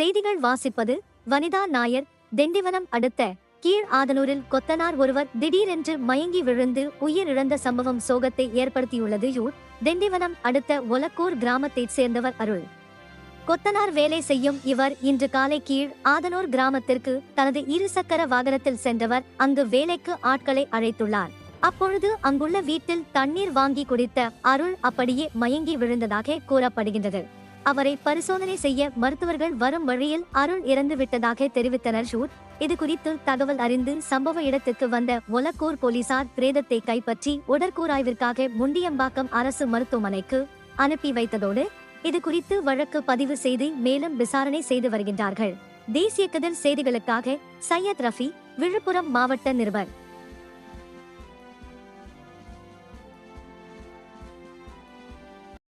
செய்திகள் வாசிப்பது வனிதா நாயர். திண்டிவனம் அடுத்த கீழ் ஆதனூரில் கொத்தனார் ஒருவர் திடீரென்று மயங்கி விழுந்து உயிரிழந்த சம்பவம் சோகத்தை ஏற்படுத்தியுள்ளது. யூர் திண்டிவனம் அடுத்த ஒலக்கூர் கிராமத்தைச் சேர்ந்தவர் அருள். கொத்தனார் வேலை செய்யும் இவர் இன்று காலை கீழ் ஆதனூர் கிராமத்திற்கு தனது இருசக்கர வாகனத்தில் சென்றவர். அங்கு வேலைக்கு ஆட்களை அழைத்துள்ளார். அப்பொழுது அங்குள்ள வீட்டில் தண்ணீர் வாங்கி குடித்த அருள் அப்படியே மயங்கி விழுந்ததாக கூறப்படுகின்றது. அவரை பரிசோதனை செய்ய மருத்துவர்கள் வரும் வழியில் அருள் இறந்து விட்டதாக தெரிவித்தனர் ஷூட். இது குறித்து தகவல் அறிந்து சம்பவ இடத்துக்கு வந்த ஒலக்கூர் போலீசார் பிரேதத்தை கைப்பற்றி உடற்கூராய்விற்காக முண்டியம்பாக்கம் அரசு மருத்துவமனைக்கு அனுப்பி வைத்ததோடு இது குறித்து வழக்கு பதிவு செய்து மேலும் விசாரணை செய்து வருகின்றார்கள். தேசிய கதிர் செய்திகளுக்காக சையத் ரஃபி விழுப்புரம் மாவட்ட நிருபர்.